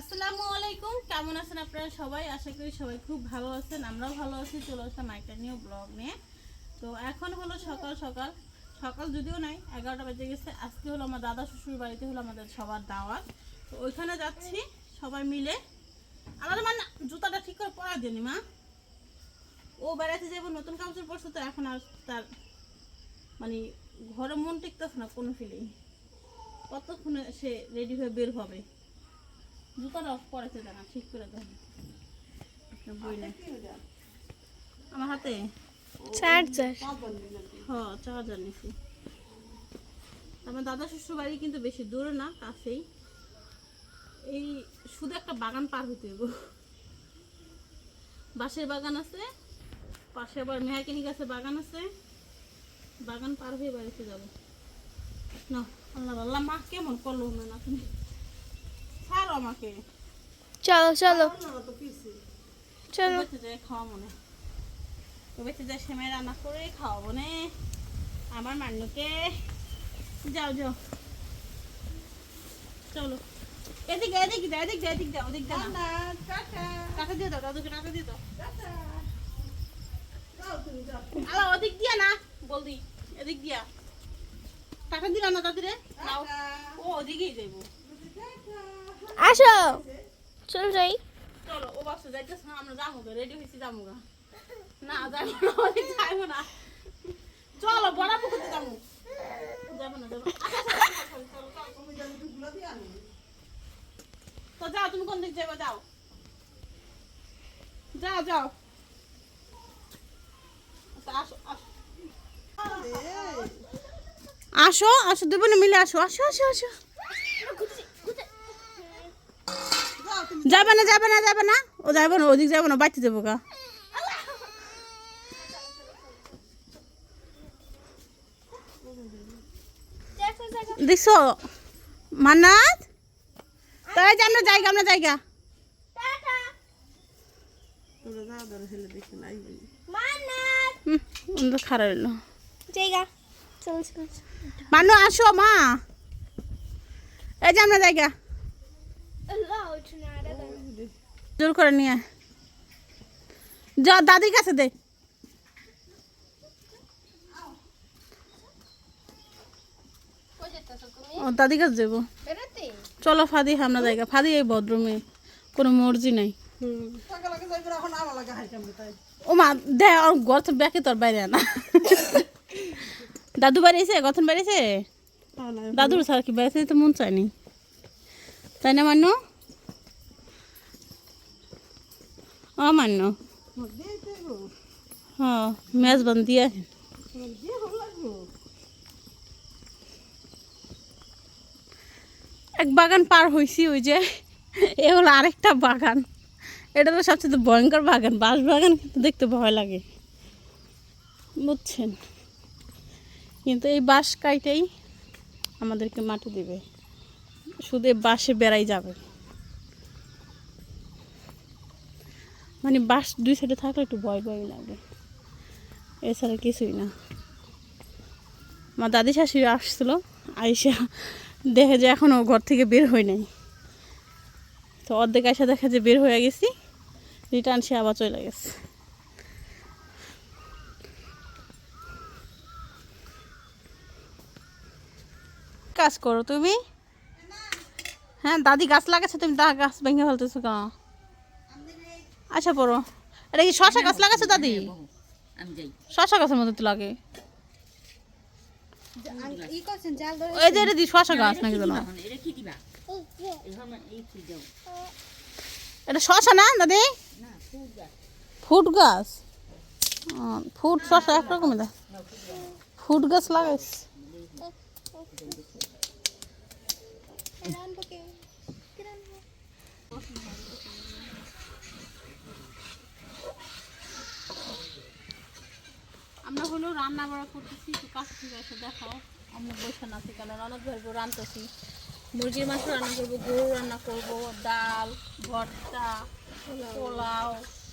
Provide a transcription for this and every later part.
আসসালামু আলাইকুম। কেমন আছেন আপনারা সবাই? আশা করি সবাই খুব ভালো আছেন, আমরাও ভালো আছি। চলে আসলাম একটা নিউ ব্লগ নিয়ে। তো এখন হলো সকাল সকাল। সকাল যদিও নাই, এগারোটা বেজে গেছে। আজকে হলো আমার দাদা শ্বশুর বাড়িতে হলো আমাদের সবার দাওয়াত। তো ওইখানে যাচ্ছি সবাই মিলে। আমার মানে জুতাটা ঠিক করে পরা দিনি মা। ও বেড়াতে যাব নতুন কাপড় পরছে, তো এখন আর তার মানে ঘরে মন টিকতেছে না কোনো ফিলিং কতক্ষণে সে রেডি হয়ে বের হবে? জুতাটা পরেছে দাঁড়া ঠিক করে দেন আমার হাতে? চার্জার। হ্যাঁ চার্জার নিছি। আমার দাদা শ্বশুর বাড়ি কিন্তু বেশি দূরে না কাছেই। এই শুধু একটা বাগান পার হইতে হইব। বাঁশের বাগান আছে পাশে আবার মেহাকিনি গাছের বাগান আছে। বাগান পার হয়ে বাড়িতে যাব। না আল্লাহ আল্লাহ মা কেমন করল না তুমি ছাড়ো আমাকে। চলো চলো। চলো। খাওয়া মনে বেঁচে যায় সেমাই রান্না করে খাওয়াবো নে। আমার মান্নুকে যাও যাও। চলো। এদিকে এদিক দাও এদিক এদিক দাও ওদিক দাও না টাকা দিয়ে দাও দাদুকে টাকা দিয়ে দাও। আলো ওদিক দিয়া না বলদি এদিক দিয়া। টাকা দিলা না দাদুরে? নাও ও ওদিকেই যাইবো। আসো। চল যাই। চলো ও বাসে যাইতেছ না আমরা যাব রেডি হয়েছি যাব গা। না যাব না ওদিক যাইবো না। চলো বড় পুকুরতে যাব। যাব না যাব আচ্ছা, আচ্ছা, আচ্ছা। তো যাও তুমি কোন দিক যাবে যাও। যাও যাও। আচ্ছা, আসো আসো। আসো আসো দুবনে মিলে আসো। আসো আসো আসো। যাবে না যাবে না যাবে না। ও যাবে না ওদিক যাবে না বাচ্চা যাব গা। দেখছ? মান্নাত? তাই যে আমরা জায়গা আমরা জায়গা খারাপ এলো মানু আসো মা। এই যে আমরা জায়গা জোর করে নিয়ে। যা দাদির কাছে দে। ও দাদির কাছে যাব। চলো ফাদি আমরা জায়গা ফাদি এই বদরুমে কোনো মর্জি নাই। ও মা দে ওর গর্ত ব্যাকে তোর বাইরে আনা। দাদু বাড়িয়েছে গঠন বাড়িয়েছে দাদুর ছাড়া কি বেড়াতে তো মন চায়নি তাই না মান্য ও মান্য হ্যাঁ মেজবান দিয়ে এক বাগান পার হয়েছি ওই যে, এ হলো আরেকটা বাগান। এটা তো সবচেয়ে ভয়ঙ্কর বাগান, বাঁশ বাগান কিন্তু দেখতে ভয় লাগে। বুঝছেন? কিন্তু এই বাঁশ কাইটাই আমাদেরকে মাটি দেবে। শুধু বাসে বেড়াই যাবে। মানে বাস দুই সাইডে থাকলে একটু ভয় ভয় লাগে। এছাড়া কিছুই না। আমার দাদি শাশুড়ি আসছিল, আইসা দেখে যে এখনও ঘর থেকে বের হয় নাই। তো অর্ধেক আইসা দেখা যে বের হয়ে গেছি রিটার্ন সে আবার চলে গেছে। কাজ করো তুমি? হ্যাঁ দাদি গাছ লাগাচ্ছে, তুমি দা গাছ ভেঙে ফেলতেছো কেন? আচ্ছা পড়ো। এটা কি শশা গাছ লাগাচ্ছে দাদি? শশা গাছের মধ্যে তো লাগে। ওই যে এটা দি শশা গাছ নাকি জানো এটা কি শশা না দাদি? ফুট গাছ। ফুট শশা একরকমই দা। ফুট গাছ লাগাইছ রান্না বাড়া করতেছি একটু কাছে থেকে এসে দেখাও। আমরা বসে না কেন রান্না ধরবো রান্নতেছি মুরগির মাংস রান্না করব গরু রান্না করব ডাল ভর্তা পোলাও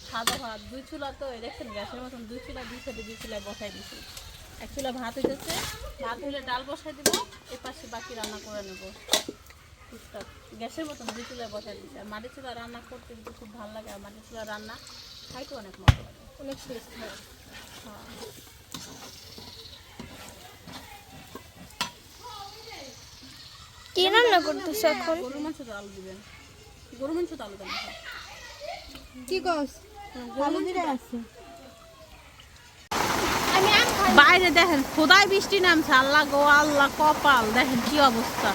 সাদা ভাত দুই চুলা তো দেখছেন গ্যাসের মতন দুই চুলা দুই সাইডে দুই চুলায় বসাই দিছি। এক চুলা ভাত হইতেছে ভাত হইলে ডাল বসাই দিব এ পাশে বাকি রান্না করে নেব। টুকটাক গ্যাসের মতন দুই চুলায় বসাই দিচ্ছি আর মাটির চুলা রান্না করতে কিন্তু খুব ভালো লাগে আর মাটির চুলা রান্না খাইতে অনেক মজা লাগে। অনেক টেস্ট হয়। হ্যাঁ। কি রান্না করতেছ এখন? গরুর মাংস তো আলু দিবেন। গরুর মাংস তো আলু দেন। কি কস? আলু দিলে আছে। বাইরে দেখেন খোদাই বৃষ্টি নামছে আল্লাহ গো আল্লাহ কপাল। দেখেন কি অবস্থা।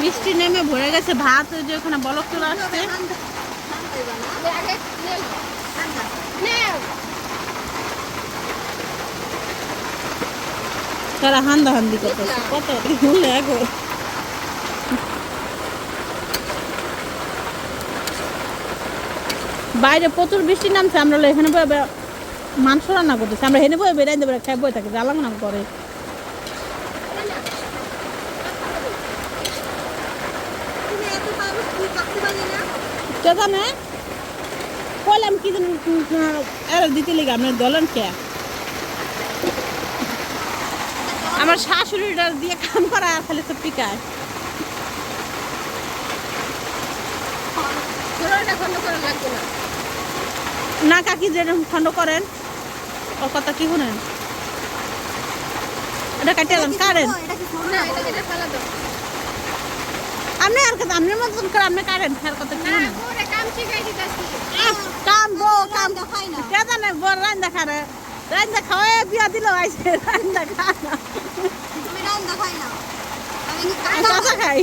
বৃষ্টি নেমে ভরে গেছে ভাত ওই যে ওখানে বলক চলে আসছে। তারা হান্দা হান্দি করতেছে কত? ভুলে গো বাইরে প্রচুর বৃষ্টি নামছে, আমরা এখানে মাংস রান্না করতেছি। আমরা হেনে বয়ে বেড়াই দেবো খাই বয়ে থাকি জ্বালাম না করে কে জানে? কইলাম কি দিতে লেগে, আপনার দলেন কে? আমার শাশুড়িটা দিয়ে কাম করা আর খালি তো পিকায় না। কাকি যেরকম খণ্ড করেন ওর কথা কি শুনেন? এটা কাটিয়ে দেন কারেন আপনি আর কথা আপনার মতন করে আপনি কারেন আর কথা কি কাম বো কাম কে জানে বড় রান্দা খারে রান্দা খাওয়াই বিয়া দিল আইছে রান্দা খা না। কাঁচা? খাই?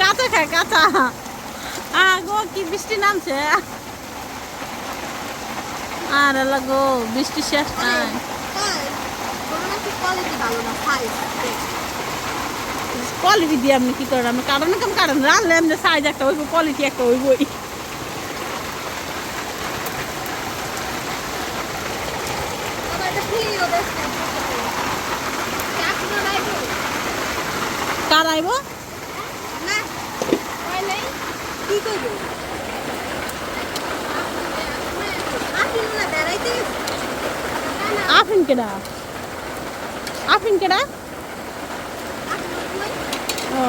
কাঁচা খাই কাঁচা। আগো কি বৃষ্টি নামছে? আর লাগো বৃষ্টি শেষ নাই। কোয়ালিটি দিয়ে আপনি কি করেন? আপনি কারণ কারণ রানলে এমনি সাইজ একটা ওই কোয়ালিটি একটা ওই কি করব বেড়াইতে আফিন কেডা? আফিন কেডা? ও।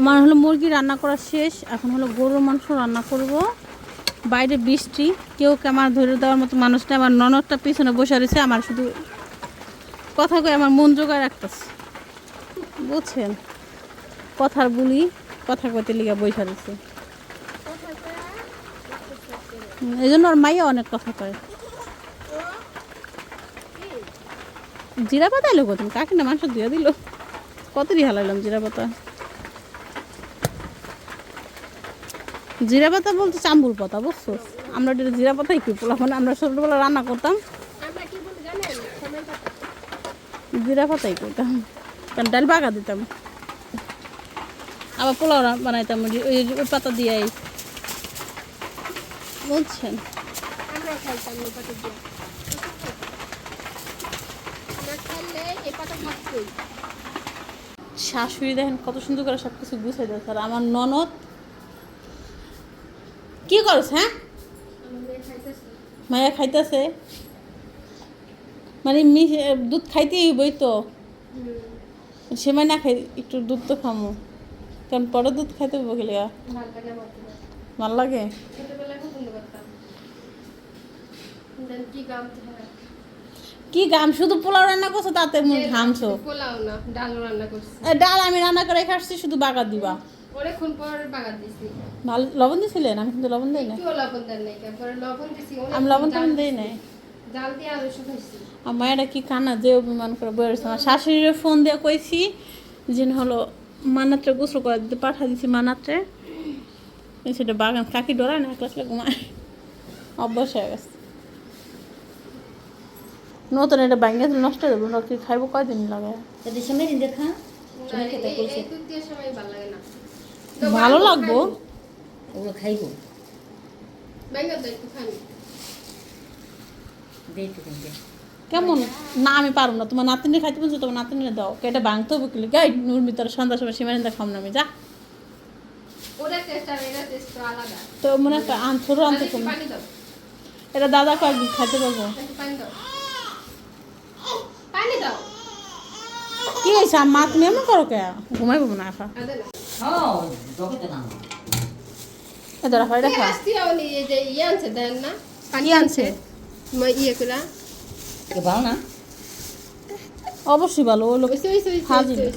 আমার হলো মুরগি রান্না করা শেষ এখন হলো গরুর মাংস রান্না করব। বাইরে বৃষ্টি, কেউ আমার ধরে দেওয়ার মতো মানুষ নেই আমার ননদটা পিছনে বসে রয়েছে, আমার শুধু কথা কয়ে আমার মন জোগায় রাখতেছে। বুঝছেন? কথার বলি, কথা কইতে লিগা বসে রয়েছে। এই জন্য ওর মাইয়া অনেক কথা কয়। জিরা পাতা এলো কত কাকি না মাংস দিয়ে দিল? কত দিয়ে হালাইলাম জিরা পাতা? জিরা পাতা বলতে চাম্বুর পাতা, বুঝছ? আমরা ওটা জিরা পাতাই কি পোলাখন আমরা ছোটবেলা রান্না করতাম। জিরা পাতাই করতাম, কারণ ডাল বাগা দিতাম। আবার পোলাও বানাইতাম, ওই পাতা দিয়ে দিয়ে থাকতোই শাশুড়ি দেখেন কত সুন্দর করে সব কিছু গুছিয়ে দিয়েছে আর আমার ননদ কি করছ হ্যাঁ মায়া খাইতেছে। মানে মি- দুধ খাইতে হইবই তো। সেমাই না খাই একটু দুধ তো খামো। কারণ পরে দুধ খাইতে হইব গেলে ভালো লাগে কি গাম শুধু পোলাও রান্না করছ তাতে ঘামছো? পোলাও না ডাল রান্না করছি। ডাল আমি রান্না করে খাচ্ছি শুধু বাগার দিবা। অনেকক্ষণ পর বাগান দিছি। ভালো লবণ দিছিলেন? আমি কিন্তু লবণ দিই না লবণ দেন নাই পরে লবণ দিছি আমি লবণ টবণ দিই নাই। জাল দিয়ে আলু শুকাইছি। আর মায়েরা কি কানা যে অভিমান করে বয়ে রয়েছে। আমার শাশুড়ির ফোন দিয়ে কইছি যে হলো মানাত্রে গোসল করে দিতে পাঠা দিছি মানাত্রে এই সেটা বাগান কাকি ডরায় না একলা একলা ঘুমায়। অভ্যাস হয়ে গেছে। নতুন এটা ব্যাঙ্গে নষ্ট হয়ে যাবে নতুন খাইবো কয়দিন লাগে? দেখা। সময় ভালো লাগে না। ভালো লাগবো। ওগুলো খাইবো। ব্যাঙ্গা তো একটু খানি দেই তো কিন্তু কেমন? না আমি পারব না। তোমার নাতিনি খাইতে বলছো তোমার নাতিনি দাও। কেটে ভাঙতে হবে কিলি? গাই নুর ভিতরে সন্ধ্যা সময় সীমানিন্দা খাম না আমি যা। তো মনে একটা আন ছোটো আনতে এটা দাদা কয়েকদিন খাইতে পারব। একটু পানি দাও। পানি কি হয়েছে? মা তুমি এমন করো কে? ঘুমাইবো না আফা হ্যাঁ রাখা আওলি এই যে ইয়ে আনছে দেন না? পানি কি আনছে? মা ইয়ে করা কে ভালো না। অবশ্যই ভালো ওই লোক।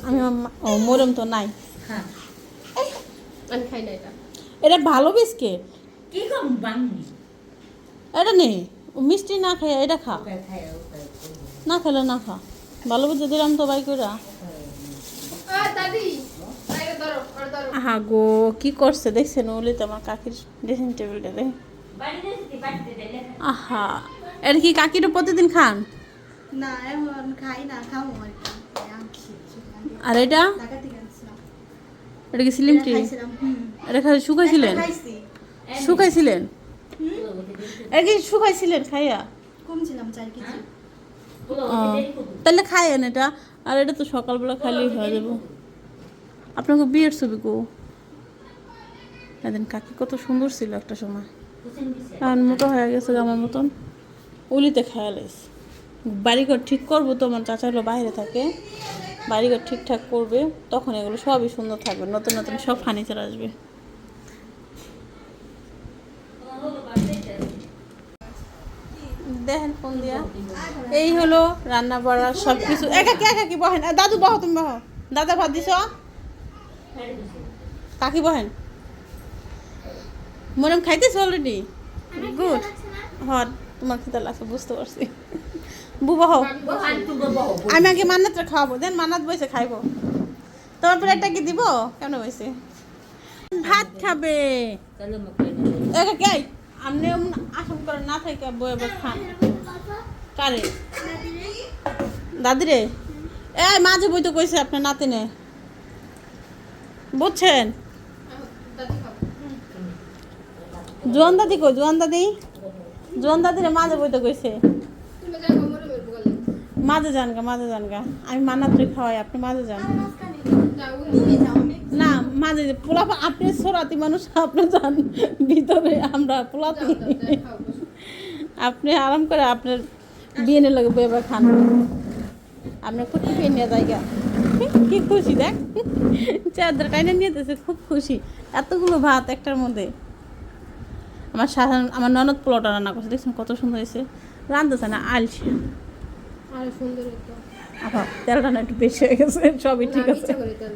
আমি ও মরম তো নাই। হ্যাঁ। আমি খাই না এটা। এটা ভালো বিস্কিট। কি কম বাংনি এটা নেই মিষ্টি না খাই এটা খা। না খেলে না খা। ভালো বুঝে দিলাম তো বাই করে দাদি। আর ধরো আহা গো কি করছে? দেখছেন ওলি তো আমার কাকির ড্রেসিং টেবিলটা দেখ। আহা এটা কি কাকিটা প্রতিদিন খান? না এখন খাই না খাব আর এটা? এটা কি স্লিম টি এটা খালি শুকাইছিলেন? শুকাইছিলেন? এটা কি শুকাইছিলেন খাইয়া? কমছিলাম চার কেজি। তাহলে খাইয়েন এটা। আর এটা তো সকালবেলা খালি হয়ে যাব। আপনাকে বিয়ের ছবি গো এদিন কাকি কত সুন্দর ছিল একটা সময়। এখন মোটা হয়ে গেছে আমার মতন। উলিতে খেয়াল খেয়ালাইস বাড়িঘর ঠিক করব তো, আমার চাচা হলো বাইরে থাকে। বাড়িঘর ঠিকঠাক করবে, তখন এগুলো সবই সুন্দর থাকবে, নতুন নতুন সব ফার্নিচার আসবে। দেখেন দিয়া। এই হলো রান্না বাড়া সব কিছু একা কি একা কি বহেন দাদু বহ, তুমি বহ। দাদা ভাত দিছ? কাকি বহেন? মরম খাইতেছ অলরেডি গুড হট তোমার খেতে লাগছে বুঝতে পারছি। বু বহ আমি আগে মান্নাতটা খাওয়াবো দেন মান্নাত বসে খাইবো। তোমার প্লেটটা কি দিব? কেমন বসে ভাত খাবে। একা কে? আপনি আসাম করে না থাকে বয়ে বয়ে খান। কারে? দাদি রে এ মাঝে বই তো কইছে আপনার নাতিনে। বুঝছেন? জোয়ান দাদি কই? জোয়ান দাদি? জোয়ান দাদি রে মাঝে বইতে কইছে। মাঝে যান গা, মাঝে যান গা। আমি মানাত্রে খাওয়াই, আপনি মাঝে যান। নিয়ে না, মাঝে পোলা আপনি সরাতি মানুষ, আপনি যান। ভিতরে আমরা পোলাতি। আপনি আরাম করে আপনার বিয়ে লাগে বেবা খান। আপনার খুব বিয়ে নিয়ে জায়গা কি খুশি দেখ। চাদর টাইনে নিয়ে যেতেছে খুব খুশি। এতগুলো ভাত একটার মধ্যে। আমার সাধারণ আমার ননদ পোলাওটা রান্না করছে দেখছেন কত সুন্দর হয়েছে। রান্ধতেছে না আলসি। আবার তেলটা না একটু বেশি হয়ে গেছে সবই ঠিক আছে। তেল।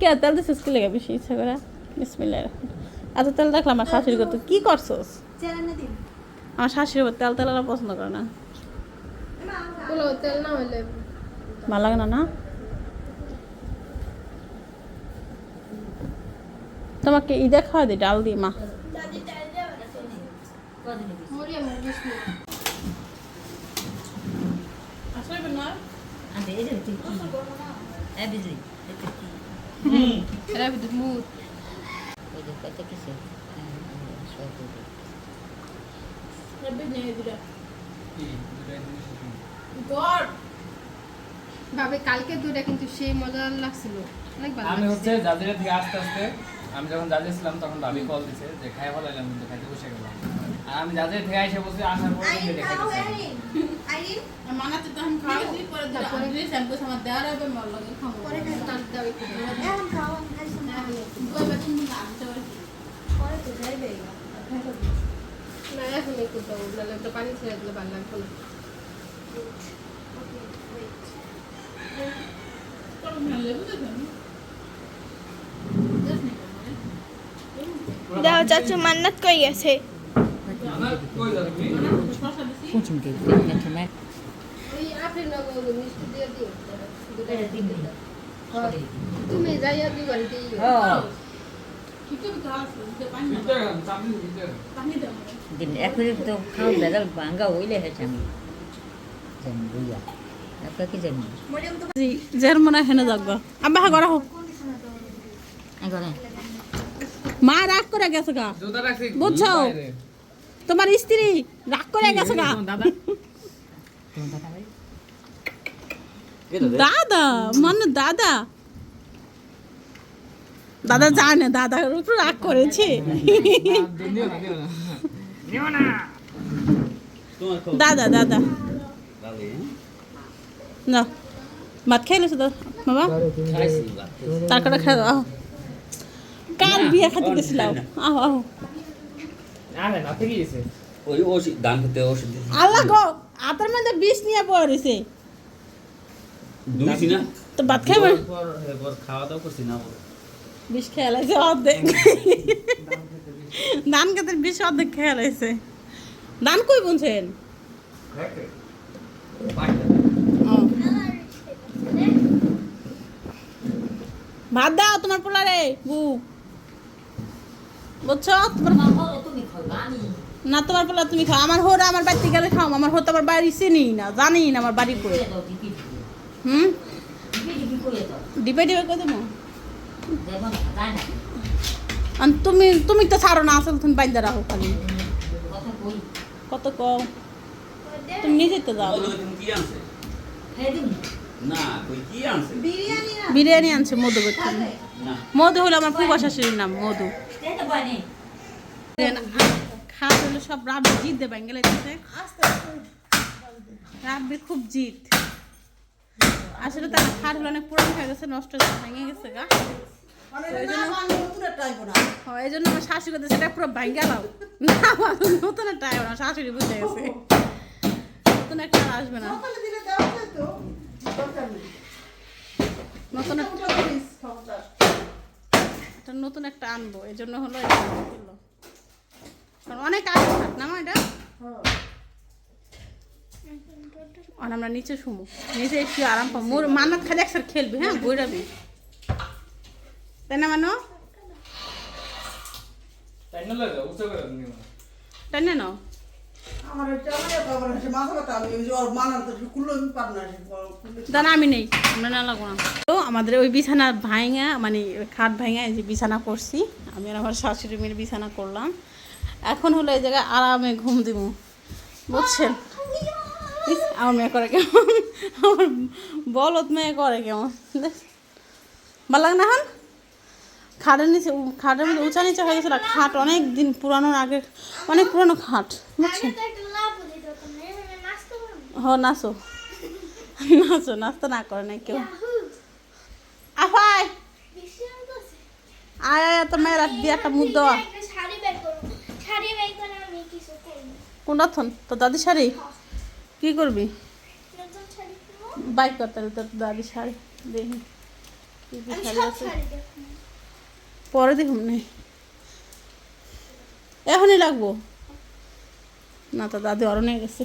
কে তেল দিছিস কি লেগে বেশি ইচ্ছা করে? বিসমিল্লাহ। এত তেল দেখলাম আমার শাশুড়ি কত কি করছস? আমার শাশুড়ি তেল তেলারা পছন্দ করে না। তেল ভালো লাগে না না তোমাকে ঈদে খাওয়া দিই ডাল দিই মা মরিয়া মুরগিস আন্তে এই যে তুই কি এ বিজলি এটা কি এরা ভিতর মুখ ওই যে কত কিছু হ্যাঁ, সব কিছু। ভাবে কালকে দুটা কিন্তু সেই মজা লাগছিল অনেক ভালো আমি হচ্ছে জাজিরা থেকে আস্তে আস্তে আমি যখন জাজে ছিলাম তখন ভাবি কল দিছে যে খাই ভালো লাগলাম কিন্তু খাইতে বসে গেলাম। আর আমি জাজিরা থেকে এসে বসে আসার পরে দেখাইতেছি আইরিন মানাতে তো আমি খাওয়া দিই পরে তারপরে? শ্যাম্পু আমার দেওয়ার হবে মল লাগে খাব পরে। তার। এখন খাও আমি বেতন আনতে পারি পরে তো যাইবে না এখন একটু নাহলে ওটা পানি ছেড়ে দিলে ভালো লাগবে না। দাও চাচু মান্নাত কই গেছে কই যাবে তুমি কুচুমকে দিন তোমার ওই আপনি নগর মিষ্টি দিয়ে দিও দুটা এটা দিবি দিও। সরি তুমি যাইয়া দিও বাড়িতে ইয়ে। হ্যাঁ কিন্তু গাছ? পানি ভিতরে গেলাম চাপলি ভিতরে পানি দাও দিন এখন তো খাওয়া বেদাল ভাঙ্গা হইলে আমি মনে হয় হেনে যাক আব্বা হা গড়া হোক। এখন মা রাগ করে গেছে গা। বুঝছ? তোমার স্ত্রী রাগ করে গেছে গা। দাদা। তোমার দাদা দাদা মানে দাদা। দাদা জানে দাদার উপর রাগ করেছে। দাদা দাদা। না ভাত খাইলেছো তো বাবা? খাইছি ভাত তার কটা খাই দাও কার বিয়ে খাতে গেছিলাম? আহ আহ ওই ওষুধ দান করতে ওষুধ আল্লাহ গো আতার মধ্যে বিষ নিয়ে পড়ে রয়েছে দুইছি না? তো ভাত খাইবে? খাওয়া দাওয়া করছি না বিষ খেয়ে লাগছে অর্ধেক। ধান খেতে বিষ অর্ধেক খেয়ে লাগছে ধান কই বুনছেন? ভাত দাও তোমার পোলারে বু বুঝছ? না তোমার পোলা তুমি খাও। আমার হোর আমার বাড়িতে গেলে খাও। আমার হোর তো আমার বাড়ি চিনি না জানি না আমার বাড়ি কই। করে হুম? ডিপি ডিপি করে দেবো? তুমি তুমি তো ছাড়ো না আসল তুমি বাইন্দা রাখো খালি। কত কম তুমি নিজে তো যাও। বিরিয়ানি আনছে। মধু বেতন মধু হলো আমার খুব শাশুড়ির নাম মধু। খেয়ে তো খাওয়া হলো সব রাব্বি জিত দেবেন গেলে আস্তে আস্তে রাব্বি খুব জিত। আসলে তার খাট হলো অনেক পুরানো হয়ে গেছে নষ্ট হয়ে ভেঙে গেছে গা। মানে হয় এই জন্য আমার শাশুড়ি সেটা পুরো ভাঙ্গা লাও না নতুন একটা না শাশুড়ি বুঝে গেছে। নতুন একটা আসবে না। নতুন একটা একটা নতুন একটা আনব এই জন্য হলো কারণ অনেক আগে থাক না এটা? হ্যাঁ আর আমরা নিচে শুমু। নিচে একটু আরাম পাবো। মোর মানত খালি একসাথে খেলবি হ্যাঁ? বইরাবি তাই না মানো? তাই না নাও? দানা আমি নেই, আমরা না তো আমাদের ওই বিছানা ভাঙা মানে খাট ভাঙা যে বিছানা করছি। আমি আর আমার শাশুড়ি মিলে বিছানা করলাম। এখন হলো এই জায়গায় আরামে ঘুম দিব, বুঝছেন? আমার মেয়ে করে কেমন? আমার বলত মেয়ে করে কেমন। ভালো লাগে না এখন? খাটের নিচে খাটের মধ্যে উঁচা নিচে হয়ে গেছিল খাট অনেক দিন পুরানোর আগে অনেক পুরানো খাট বুঝছেন? হ নাচো। নাচো নাচতো না করে না কেউ। আফাই আয় আয় তোর মেয়ের দিয়ে একটা মুখ দেওয়া। কোনটা থন? তোর দাদি শাড়ি? কি করবি? বাইক করতে তোর দাদি শাড়ি। দেখি। কি কি শাড়ি আছে? পরে দেখুন নে। এখনই লাগবো। না তো দাদি নিয়ে গেছে।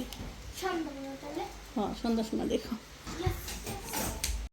হ্যাঁ সন্ধ্যার সময় দেখো।